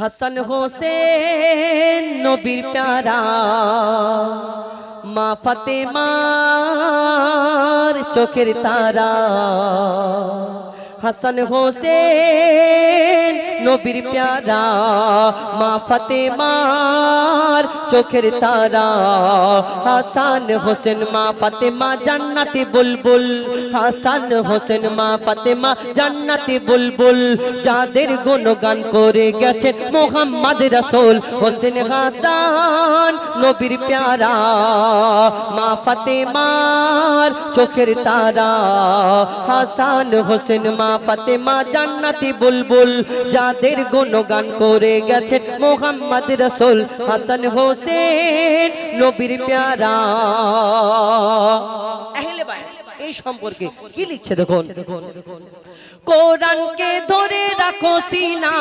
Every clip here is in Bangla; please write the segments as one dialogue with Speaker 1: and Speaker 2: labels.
Speaker 1: হাসান হোসেন নবীর প্যারা। মা ফাতেমার চোখের তারা। হাসান হোসেন নবীর প্যারা, মা ফাতেমার চোখের তারা। হাসান হোসেন, মা ফাতেমা জান্নাতি বুলবুল। হাসান হোসেন, মা ফাতেমা জান্নাতি বুলবুল। যাদের গুণগান করে গেছেন মোহাম্মদ রসুল হোসেন হাসান, নবীর প্যারা। মা ফাতেমার চোখের তারা। হাসান হোসেন, মা ফাতেমা জান্নাতি বুলবুল। যাদের গুণগান করে গেছেন মোহাম্মদ রসুল হাসান হোসেন নবীর প্যারা। এই সম্পর্কে কি লিখছে দেখুন? কোরআনকে ধরে রাখো সিনা।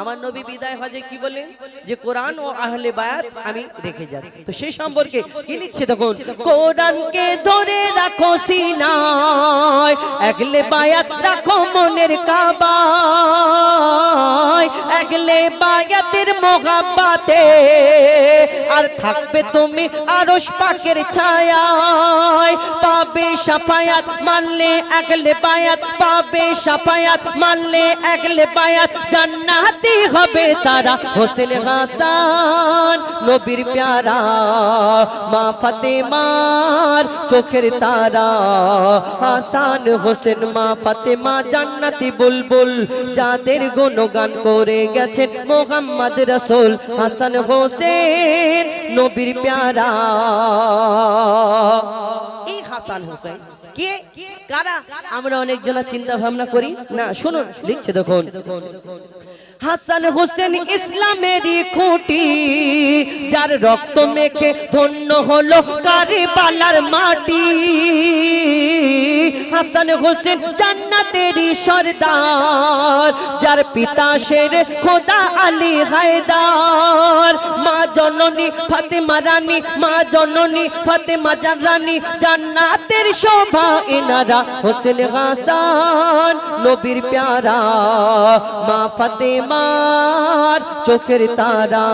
Speaker 1: আমার নবী বিদায় হজে কি বলেন যে কোরআন ও আহলে বায়াত আমি রেখে যাচ্ছি। তো সেই সম্পর্কে কি লিখছে দেখুন কোরআনকে ধরে রাখো সিনায় একলে বায়াত রাখো মনের কাবায় একলে বায়াতের মোহাব্বাতে। আর থাকবে তুমি আরশ পাকের ছায়ায়। পাবে সাফায়াত, মানলে একলে বায়াত, পাবে সাফায়াত, মানলে একলে বায়াত, জান্নাতি হবে তারা হোসেন হাসান, নবীর প্যারা, মা ফাতেমার চোখের তারা, হাসান হোসেন, মা ফাতেমা, জান্নাতি বুলবুল, যাদের গুণগান করে গেছেন মোহাম্মদ রসুল, হাসান হোসেন, নবীর প্যারা। হাসান হোসেন। কে? কারা? আমরা অনেক জনা চিন্তা ভাবনা করি। না, শুনুন, লিখছে দেখুন। হাসান হোসেন ইসলামেরই খুঁটি, যার রক্ত মেখে ধন্য হলো কারিবালার মাটি। হাসান হোসেন জান্নাতেরই সর্দার, যার পিতা শের খোদা আলী হায়দার। মা জননী ফাতেমা রানী, মা জননী ফাতেমা জান রানী, জান্নাতের শোভা এনারা হোসেন হাসান, নবীর প্যারা। মা ফাতেমার চোখের তারা।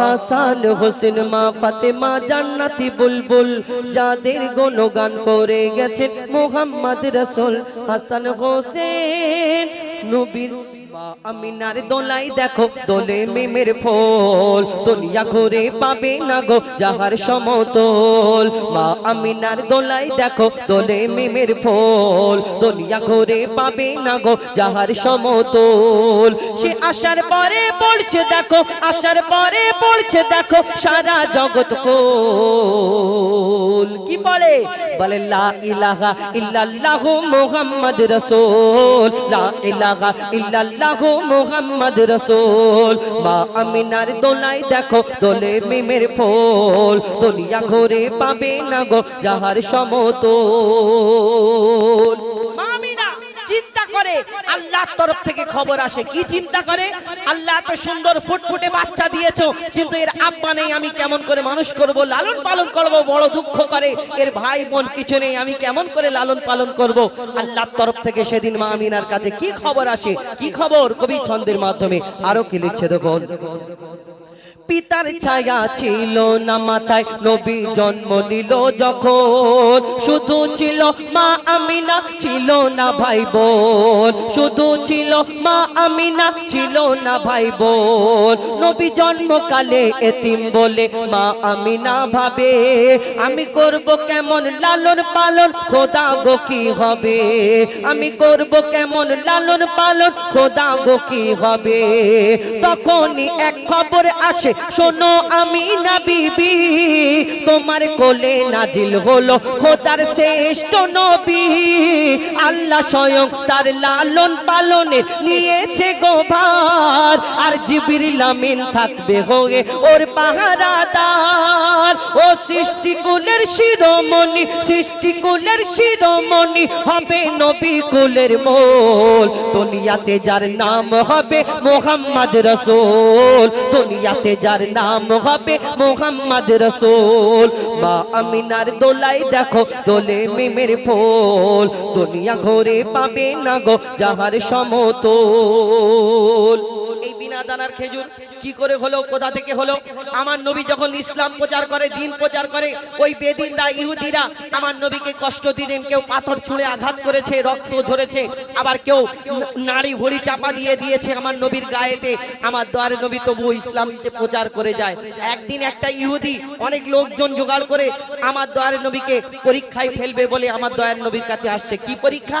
Speaker 1: হাসান হোসেন, মা ফাতেমা জান্নাতি বুলবুল, যাদের গুণগান করে গেছেন মোহাম্মদ রসুল হাসান হোসেন নবীর আমিনার দোলাই দেখো, দোলে মিমের ফল, দুনিয়া ঘুরে পাবে না গো যাহার সমতল। মা, আমিনার দোলাই দেখো, দোলে মিমের ফল, দুনিয়া ঘুরে পাবে না গো যাহার সমতল। সে আসার পরে পড়ছে দেখো আসার পরে পড়ছে দেখো, সারা জগৎ কোল। কি পড়ে বলে, লা ইলাহা ইল্লাল্লাহু মুহাম্মদ রাসূল। লা ইলাহা ইল্লাল্লাহু মুহাম্মদ রাসূল। মা আমিনার দোলাই দেখো, দোলে মিমের ফুল। দুনিয়া ঘরে পাবে না গো যাহার সমতল। মা চিন্তা করে? আল্লাহর তরফ থেকে খবর আসে। কি চিন্তা করে? আল্লাহ এত সুন্দর ফুটফুটে বাচ্চা দিয়েছ, কিন্তু এর আব্বা নেই, আমি কেমন করে মানুষ করব? লালন পালন করব, বড় দুঃখ করে। এর ভাই বোন কিছু নেই, আমি কেমন করে লালন পালন করব? আল্লাহর তরফ থেকে সেদিন মা আমিনার কাছে কি খবর আসে? কি খবর? কবি ছন্দের মাধ্যমে আরও কি লিখছে দেখুন। পিতার ছায়া ছিল না মাথায়। নবী জন্ম নিল যখন। শুধু ছিল মা আমিনা ছিল না ভাই বোন। শুধু ছিল মা আমিনা ছিল না ভাই বোন। নবী জন্মকালে এতিম বলে মা আমিনা ভাবে আমি করব কেমন লালন পালন? খোদা গো কি হবে? আমি করব কেমন লালন পালন? খোদা গো কি হবে? তখনই এক খবর আসে শোনো, আমি না বিবি, তোমার কোলে নাজিল হলো খোদার শ্রেষ্ঠ নবী। আল্লাহ স্বয়ং তার লালন পালনে নিয়েছে গোভার আর জিবিরিল আমিন থাকবে হয়ে ওর পাহারাদার। ও সৃষ্টিকুলের শিরোমণি সৃষ্টিকুলের শিরোমণি হবে নবী কুলের মোল। দুনিয়াতে যার নাম হবে মোহাম্মদ রসুল, দুনিয়াতে যার নাম হবে মোহাম্মদ রসুল। মা আমিনার দোলাই দেখো, দোলে মিমের ফোল। দুনিয়া ঘরে পাবে না গো যাহার সমতল। এই বিনা দানার খেজুর কি করে হলো, কোথা থেকে হলো? আমার নবী যখন ইসলাম প্রচার করে, দিন প্রচার করে, ওই বেদিনরা, ইহুদিরা আমার নবীকে কষ্ট দিলেন কেউ পাথর ছুঁড়ে আঘাত করেছে, রক্ত ঝরেছে, আবার কেউ নাড়ি ভড়ি চাপা দিয়ে দিয়েছে আমার নবীর গায়েতে। আমার দোয়ারে নবী তবু ইসলাম প্রচার করে যায়। একদিন একটা ইহুদি অনেক লোকজন জোগাড় করে আমার দোয়ারে নবীকে পরীক্ষায় ফেলবে বলে আমার দয়ার নবীর কাছে আসছে। কি পরীক্ষা?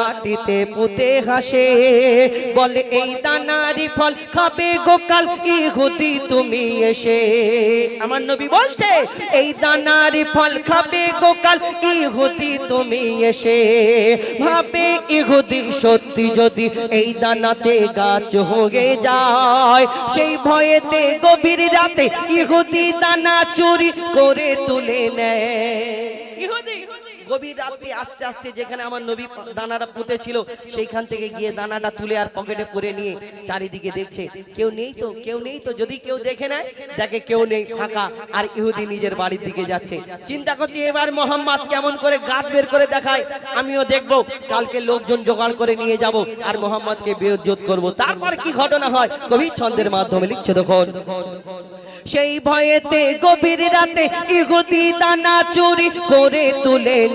Speaker 1: মাটিতে পুঁতে হাসে, বলে, এই দানারি ফল খাবে গোকাল ইহুদি, তুমি এসে। আমার নবী বলছে, এই দানারি ফল খাবে গোকাল ইহুদি, তুমি এসে। ভাবে, ইহুদি, সত্যি যদি এই দানাতে গাছ হয়ে যায়, সেই ভয়েতে গভীর রাতে ইহুদি দানা চুরি করে তুলে নেয়। ইহুদি গভীর রাতে আস্তে আস্তে যেখানে আমার নবী দানাটা পুঁতে ছিল সেইখান থেকে গিয়ে দানাটা তুলে আর পকেটে পরে নিয়ে চারিদিকে দেখছে। কেউ নেই তো, কেউ নেই তো, যদি কেউ দেখে নেয়, দেখে কেউ নেই, ফাঁকা। আর ইহুদি নিজের বাড়ির দিকে যাচ্ছে। চিন্তা করছি, এবার মোহাম্মদ কেমন করে গাছ বের করে দেখায়, আমিও দেখব, কালকে লোকজন জোগাড় করে নিয়ে যাব আর মোহাম্মদকে বেজ্জত করব। তারপর কি ঘটনা হয়? কবি ছন্দের মাধ্যমে লিখছে তখন সেই ভয়েতে গভীর রাতে ইহুদি দানা চুরি করে তুলে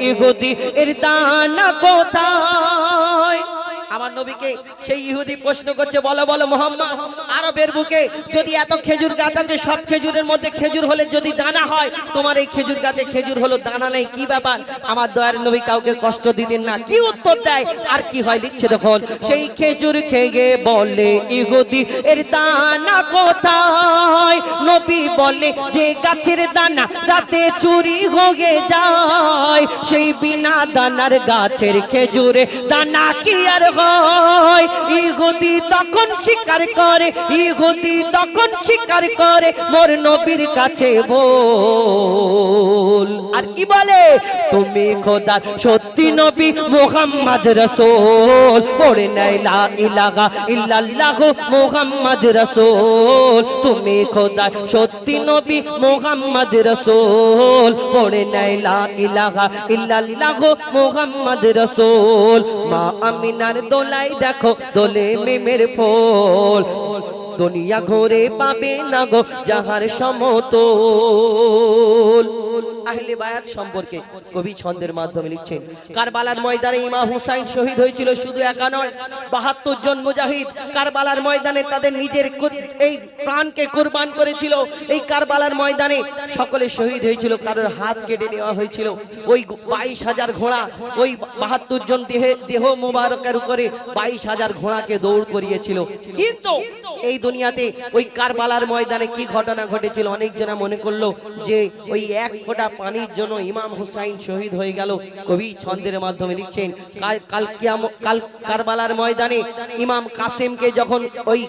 Speaker 1: ইহুদি এর দানা কোথায়? আমার নবীকে সেই ইহুদি প্রশ্ন করছে, বলো বলো মোহাম্মদ, আরবের বুকে যদি এত খেজুর গাছ আছে, সব খেজুরের মধ্যে খেজুর হলে যদি দানা হয়, তোমার এই খেজুর গাছে খেজুর হলো দানা নেই, কি ব্যাপার? আমার দয়ার নবী কাউকে কষ্ট দিতেন না, কি উত্তর দেয়? আর কি হয় লিখছে দেখুন, সেই খেজুর খেয়ে বলে ইহুদি, এর দানা কোথায়? নবী বলে, যে গাছের দানা রাতে চুরি হয়ে যায়, সেই বিনা দানার গাছের খেজুরে দানা কি আর হয়। ইহুদি তখন স্বীকার করে, ইহুদি তখন স্বীকার করে, মোর নবীর কাছে বল। আর কি বলে? তুমি খোদা, সত্যি নবী মোহাম্মদ রসুল। পড়ে নাই, লা ইলাহা ইল্লাল্লাহু মোহাম্মদ রসুল। তুমি খোদা, সত্যি নবী মোহাম্মদ রসুল। পড়ে নাই, লা ইলাহা ইল্লাল্লাহু মোহাম্মদ রসুল। মা আমিনার দোলাই দেখো দোলে মেমের ফুল। দুনিয়া ঘোরে পাবে না গো যাহার সমতল। আহলে বায়াত সম্পর্কে কবি ছন্দের মাধ্যমে লিখছেন, কারবালার ময়দানে হুসাইন শহীদ হয়েছিল শুধু একা নয়, বাহাত্তর জন মুজাহিদ কারবালার ময়দানে তাদের নিজের এই প্রাণকে কুরবান করেছিল। এই কারবালার ময়দানে সকলে শহীদ হয়েছিল, কারোর হাত কেটে নেওয়া হয়েছিল। ওই বাইশ হাজার ঘোড়া, ওই বাহাত্তর জন দেহে দেহ মুবারকের উপরে বাইশ হাজার ঘোড়াকে দৌড় করিয়েছিল। কিন্তু এই দুনিয়াতে ওই কারবালার ময়দানে কি ঘটনা ঘটেছিল? অনেক জনা মনে করল যে ওই এক ফোঁটা পানির জন্য ইমাম হুসাইন শহীদ হয়ে গেল। কবি ছন্দের মাধ্যমে লিখছেন, কাল- কারবালার ময়দানে ইমাম কাসেমকে যখন ওই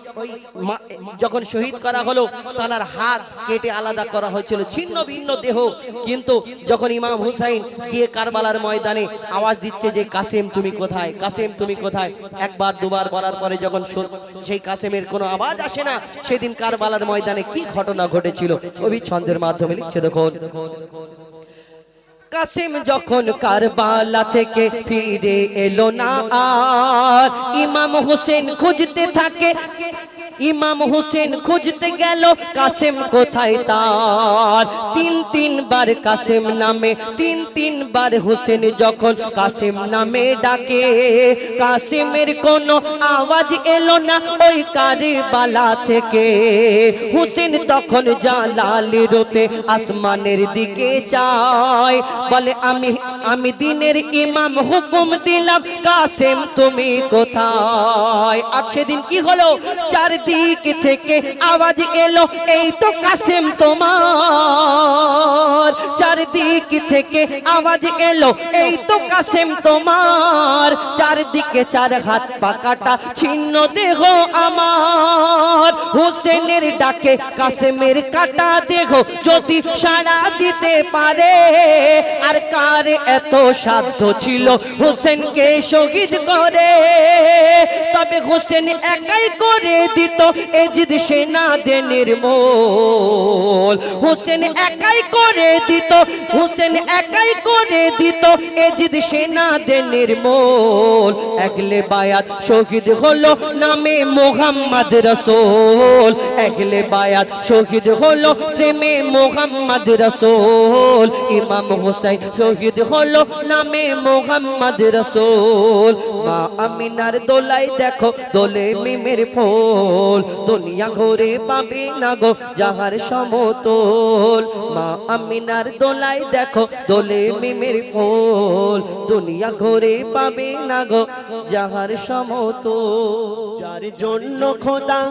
Speaker 1: যখন শহীদ করা হলো তার হাত কেটে আলাদা করা হয়েছিল, ছিন্ন ভিন্ন দেহ। কিন্তু যখন ইমাম হুসাইন গিয়ে কারবালার ময়দানে আওয়াজ দিচ্ছে যে, কাসেম, তুমি কোথায়? কাসেম, তুমি কোথায়? একবার, দুবার বলার পরে যখন সেই কাসেমের কোনো আওয়াজ আসে না, সেদিন কারবালার ময়দানে কি ঘটনা ঘটেছিল? কবি ছন্দের মাধ্যমে লিখছে, দেখুন। কাসিম যখন কারবালা থেকে ফিরে এলো না আর ইমাম হোসেন খুঁজতে থাকে ইমাম হোসেন খুঁজতে গেল কাসেম কোথায় তার? তিন তিনবার কাসেম নামে তিন তিনবার হোসেন যখন কাসেম নামে ডাকে কাসেমের কোনো আওয়াজ এলো না ওই কারবালা থেকে। হোসেন তখন জালালিরতে আসমানের দিকে চায় বলে আমি আমি দিনের ইমাম হুকুম দিলাম কাসেম তুমি কোথায়? আর সেদিন কি হলো? চারদিক থেকে আওয়াজ এলো, এই তো কাসেম তোমার। চারদিক থেকে আওয়াজ এলো, এই তো কাসেম তোমার। চারদিকে চার হাত পাকাটা ছিন্ন দেহ আমার। হোসেনের ডাকে কাসেমের কাটা দেহ যদি সাড়া দিতে পারে, আর কার এত সাধ্য ছিল হোসেনকে শহীদ করে? তবে হোসেন একাই করে দিত এজিদ সেনা দেনের মোল। হোসেন একাই করে দিত, হোসেন একাই করে দিত এজিদ সেনা দেনের মোল। একলে বায়াত শহীদ হলো নামে মোহাম্মদ রসোল। একলে বায়াত শহীদ হলো প্রেমে মোহাম্মদ রসোল। ইমাম হোসেন শহীদ হলো নামে মোহাম্মদ রসোল। মা আমিনার দোলাই দেখো দোলে মিমের ফোল। দুনিয়া ঘরে পাবে না গো যাহার সমতল। মা আমিনার দোলাই দেখো দোলে মিমের ফোল। দুনিয়া ঘুরে পাবে না গো যাহার সমত
Speaker 2: যার জন্য খোদা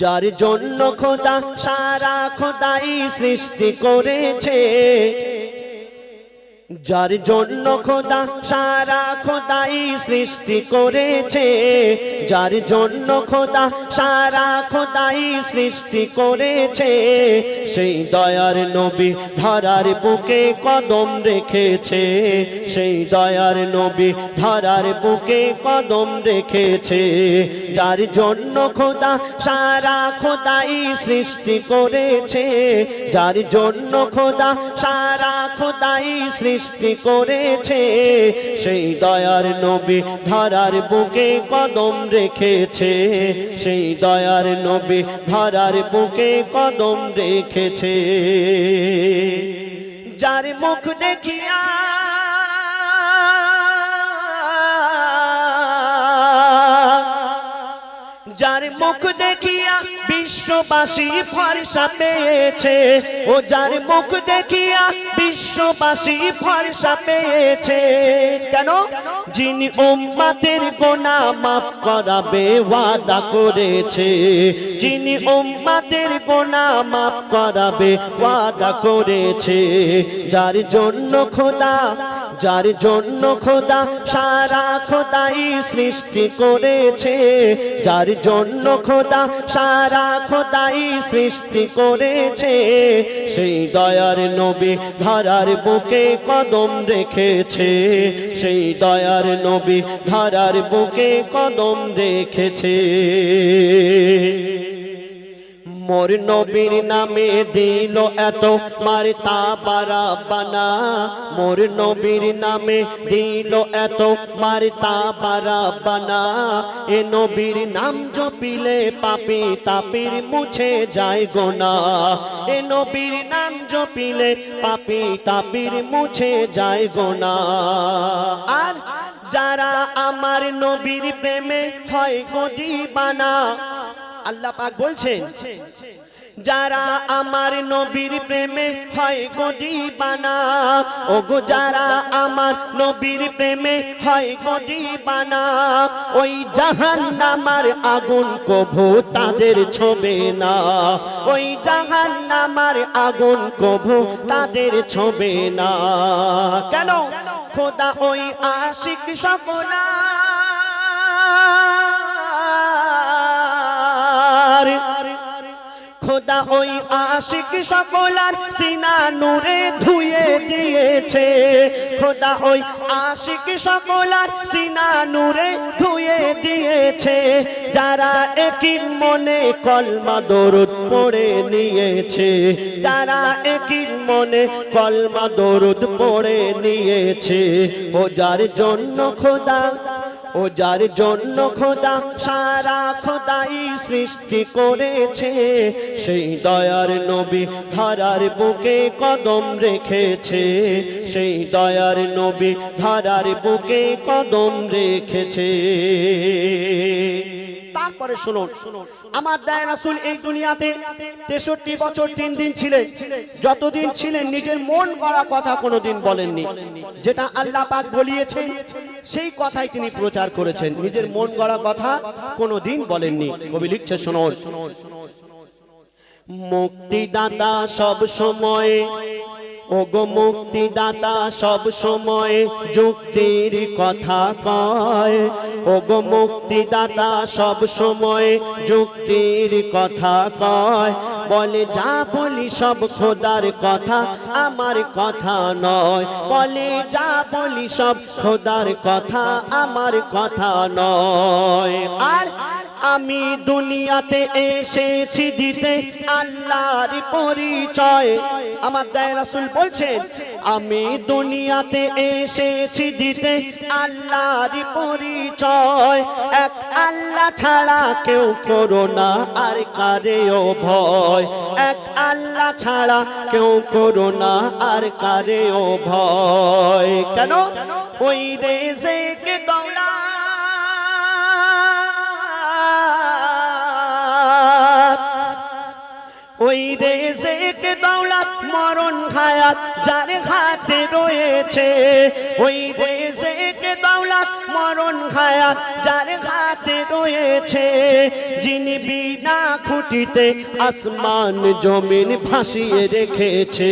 Speaker 2: যার জন্য খোদা সারা খোদাই সৃষ্টি করেছে। যার জন্য খোদা, সারা খোদাই সৃষ্টি করেছে। যার জন্য খোদা, সারা খোদাই সৃষ্টি করেছে। সেই দয়ার নবী ধরার বুকে কদম রেখেছে। সেই দয়ার নবী ধরার বুকে কদম রেখেছে। যার জন্য খোদা, সারা খোদাই সৃষ্টি করেছে। যার জন্য খোদা, সারা খোদাই সৃষ্টি করেছে। সেই দয়ার নবী ধারার বুকে কদম রেখেছে। সেই দয়ার নবী ধারার বুকে কদম রেখেছে। যার মুখ দেখিয়া যার মুখ দেখিয়া বিশ্ববাসী ফর্সা পেয়েছে, ও যার মুখ দেখিয়া বিশ্ববাসী ফর্সা পেয়েছে। কেন? যিনি উম্মাতের গোনা মাফ করাবে ওয়াদা করেছে। যিনি উম্মাতের গোনা মাফ করাবে ওয়াদা করেছে। যার জন্য খোদা যার জন্য খোদা সারা খোদাই সৃষ্টি করেছে, যার জন্য খোদা সারা খোদাই সৃষ্টি করেছে, সেই দয়ার নবী ধারার বুকে কদম রেখেছে, সেই দয়ার নবী ধারার বুকে কদম রেখেছে। মোর নবীর নামে দিল এত মারতা বারা বানা। মোর নবীর নামে দিল এত মারতা বারা বানা। এ নবীর নাম জপিলে পাপি তাপির মুছে যায় গোনা। এ নবীর নাম জপিলে পাপি তাপির মুছে যায় গোনা। আর যারা আমার নবীর প্রেমে হয় গদি বানা আল্লাহ পাক বলছেন, যারা আমার নবীর প্রেমে হয় গদি বানা ও গো যারা আমার নবীর প্রেমে হয় গদি বানা ওই জাহান নামার আগুন কভু তাদের ছবে না, ওই জাহান নামার আগুন কভু তাদের ছবে না। কেন? খোদা ওই আশিক সকলা খোদা ওই আশিক সকলার সিনা নূরে ধুয়ে দিয়েছে। খোদা ওই আশিক সকলার সিনা নূরে ধুয়ে দিয়েছে। যারা একই মনে কলমা দরুদ পড়ে নিয়েছে। যারা একই মনে কলমা দরুদ পড়ে নিয়েছে। ও যার জন্য খোদা ও যার জন্য খোদা, সারা খোদাই সৃষ্টি করেছে। সেই দয়ার নবী ধারার বুকে কদম রেখেছে। সেই দয়ার নবী ধারার বুকে কদম রেখেছে। তারপরে শুনুন। আমার দায় রাসুল এই দুনিয়াতে তেষট্টি বছর তিন দিন ছিলেন যতদিন ছিলেন নিজের মন গড়া কথা কোনোদিন বলেননি। যেটা আল্লাহ পাক বলিয়েছেন, সেই কথাই তিনি প্রচার করেছেন। নিজের মন গড়া কথা কোনোদিন বলেননি। কবি লিখছে, শুনুন। মুক্তিদাতা সব সময় ওগো মুক্তিদাতা সব সময় যুক্তির কথা কয়। ওগো মুক্তিদাতা সব সময় যুক্তির কথা কয়। বলে, যা বলি সব খোদার কথা, আমার কথা নয়। বলে, যা বলি সব খোদার কথা, আমার কথা নয়। আর আমি দুনিয়াতে এসেছি দিতে আল্লাহর পরিচয়। আমার দায় বলছেন আমি দুনিয়াতে এসেছি দিতে আল্লাহর পরিচয়। এক আল্লাহ ছাড়া কেউ করো না আর কারেও ভয়। এক আল্লাহ ছাড়া কেউ করো না আর কারেও ভয়। কেন? ওই দেশে কে ওই দেশে রেজেক দৌলত মরণ খায়াত, যার হাতে রয়েছে। ওই রেজেক দৌলত মরণ খায়াত, যার হাতে রয়েছে। যিনি বিনা খুঁটিতে আসমান, জমিন ভাসিয়ে রেখেছে।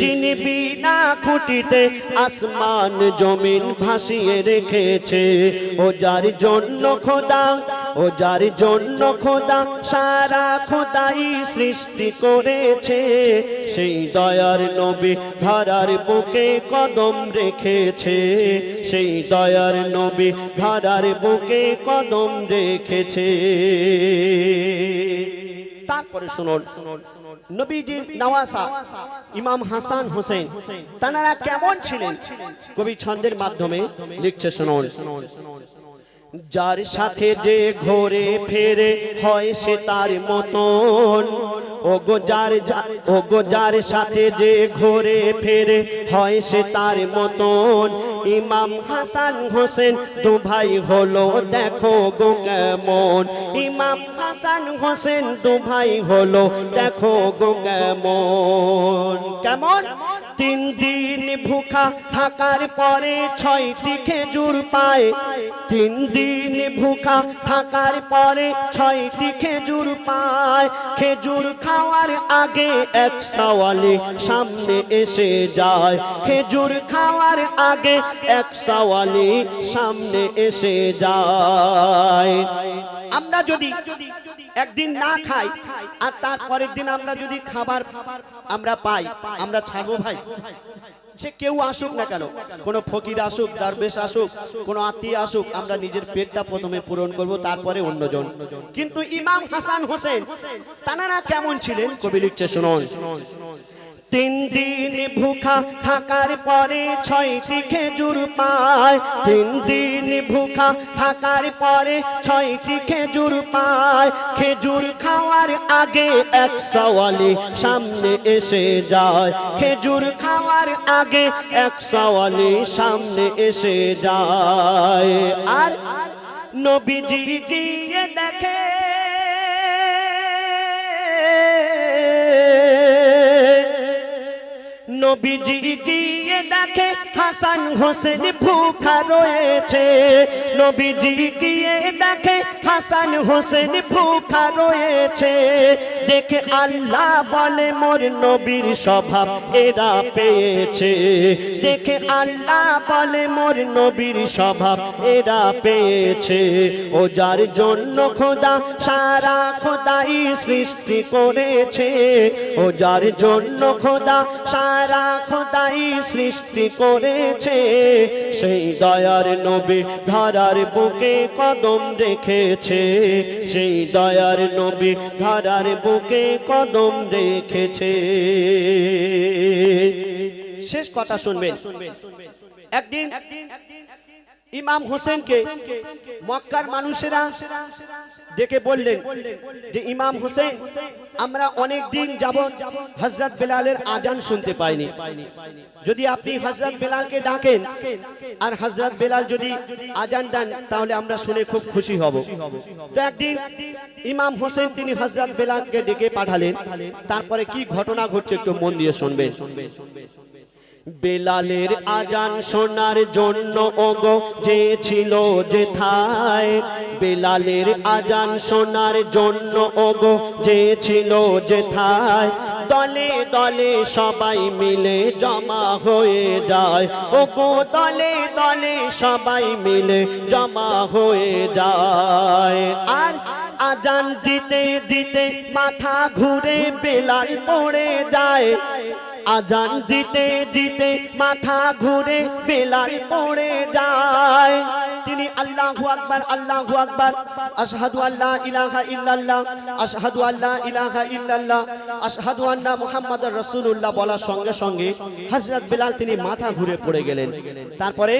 Speaker 2: যিনি বিনা খুঁটিতে আসমান, জমিন ভাসিয়ে রেখেছে। ও যার জন্য খোদা ও যার জন্য খোদা, সারা খোদাই সৃষ্টি করেছে, সেই দয়ার নবী ধরার বুকে কদম রেখেছে, সেই দয়ার নবী ধরার বুকে কদম রেখেছে। তারপরে শুনুন, নবীজির নওয়াসা ইমাম হাসান হোসেন, তানারা কেমন ছিলেন? কবি ছন্দের মাধ্যমে লিখছে, শুনুন। যার সাথে যে ঘোরে ফেরে হয় সে তার মতন। ও গো যার যা- ও যার সাথে যে ঘোরে ফেরে হয় সে তার মতন। ইমাম হাসান হোসেন দু ভাই হলো, দেখো গো কেমন। ইমাম হাসান হোসেন দু ভাই হলো, দেখো গো কেমন। কেমন? তিন দিন ভুখা থাকার পরে ছয়টি খেজুর পায়। তিন দিন ভুখা থাকার পরে ছয়টি খেজুর পায়। খেজুর খাওয়ার আগে এক সওয়ালি সামনে এসে যায়। খেজুর খাওয়ার আগে এক সওয়ালি সামনে এসে যায়। আমরা যদি একদিন না খাই, আর তারপরের দিন আমরা যদি খাবার আমরা পাই, আমরা ছাড়বো ভাই? সে কেউ আসুক না কেন? কোনো ফকির আসুক, দারবেশ আসুক, কোনো আত্মীয় আসুক, আমরা নিজের পেটটা প্রথমে পূরণ করব, তারপরে অন্যজন। কিন্তু ইমাম হাসান হোসেন, তানারা কেমন ছিলেন? কবি লিখছে শুনুন। তিন দিন ভুখা থাকার পরে ছয়টি খেজুর পায়। তিন দিন ভুখা থাকার পরে ছয়টি খেজুর পায়। খেজুর খাওয়ার আগে এক সওয়ালি সামনে এসে যায়। খেজুর খাওয়ার আগে এক সওয়ালি সামনে এসে যায়। আর নবীজি গিয়ে দেখে নবীজি গিয়ে দেখে হাসান হোসেন ভুখা রয়েছে। নবীজি গিয়ে দেখে হাসান হোসেন ভুখা রয়েছে। দেখে আল্লাহ বলে, মোর নবীর স্বভাব এরা পেয়েছে। দেখে আল্লাহ বলে, মোর নবীর স্বভাব এরা পেয়েছে। ও যার জন্য খোদা, সারা খোদাই সৃষ্টি করেছে। ও যার জন্য খোদা, সারা খোদাই সৃষ্টি করেছে। সেই দয়ার নবী ধরার বুকে কদম রেখেছে। সেই দয়ার নবী ধরার বুকে কদম রেখেছে। শেষ কথা শুনবেন। একদিন ইমাম হোসেনকে মক্কার মানুষেরা ডেকে বললেন যে, ইমাম হোসেন, আমরা অনেক দিন যাব হজরত বেলালের আজান শুনতে পাইনি। যদি আপনি হজরত বেলালকে ডাকেন আর হজরত বেলাল যদি আজান দেন, তাহলে আমরা শুনে খুব খুশি হব। তো একদিন ইমাম হোসেন তিনি হজরত বেলালকে ডেকে পাঠালেন। তারপরে কি ঘটনা ঘটছে একটু মন দিয়ে শুনবেন। বেলালের আজান শোনার জন্য ওগো যে ছিল যে থায় বেলালের আজান শোনার জন্য ওগো যে ছিল যে থায় দলে দলে সবাই মিলে জমা হয়ে যায়। ওগো দলে দলে সবাই মিলে জমা হয়ে যায়। আর আজান দিতে দিতে মাথা ঘুরে বেলাল পড়ে যায়। আজান দিতে দিতে মাথা ঘুরে বেলাল পড়ে যায়। তিনি আল্লাহু আকবার আল্লাহু আকবার। আশহাদু আল্লা ইলাহা ইল্লাল্লাহ, আশহাদু আল্লা ইলাহা ইল্লাল্লাহ, আশহাদু আন্না মুহাম্মাদুর রাসূলুল্লাহ বলার সঙ্গে সঙ্গে হযরত বেলাল তিনি মাথা ঘুরে পড়ে গেলেন। তারপরে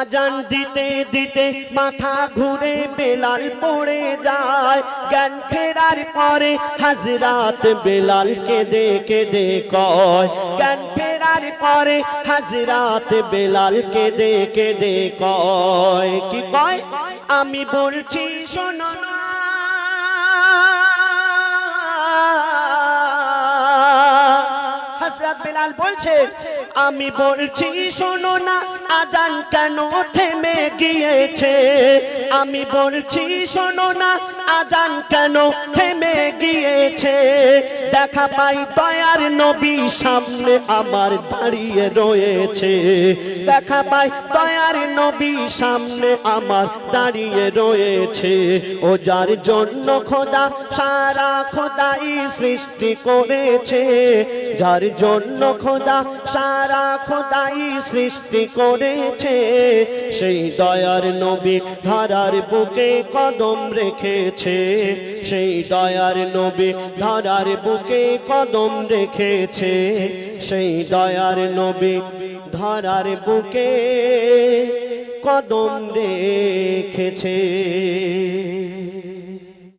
Speaker 2: আজান দিতে দিতে মাথা ঘুরে বেলাল পড়ে যায়। জ্ঞান ফেরার পরে হাজরাত বেলালকে দেখে দে কয়, জ্ঞান ফেরার পরে হাজরাত বেলালকে দেখে দে কয়। কি কয়? আমি বলছি, শোনো না। হযরত বেলাল বলছে আমি বলছি, শোনো না, আজান কেন থেমে গিয়েছে? আমি বলছি, শোনো না, আজান কেন থেমে গিয়েছে? দেখা পাই দয়ার নবী সামনে আমার দাঁড়িয়ে রয়েছে। দেখা পাই দয়ার নবী সামনে আমার দাঁড়িয়ে রয়েছে। ও যার জন্য খোদা, সারা খোদাই সৃষ্টি করেছে। যার জন্য খোদা, সারা খোদাই সৃষ্টি করেছে, সেই দয়ার নবী ধরার বুকে কদম রেখেছে। সেই দয়ার নবী ধরার বুকে কদম রেখেছে। সেই দয়ার নবী ধরার বুকে কদম রেখেছে।